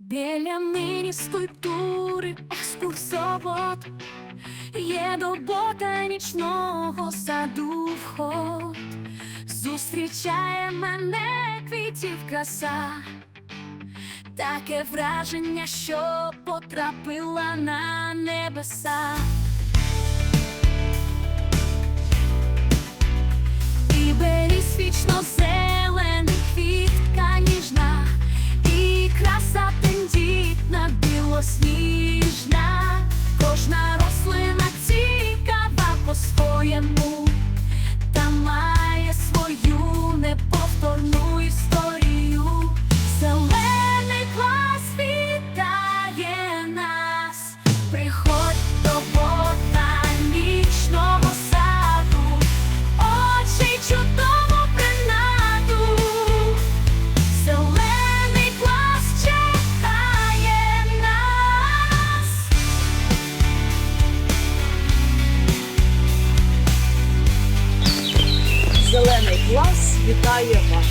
Біля нині скульптури екскурсовод. Є до ботанічного саду вход. Зустрічає мене квітів краса Таке враження, що потрапила на небеса sneeze. Зелений клас вітає вас.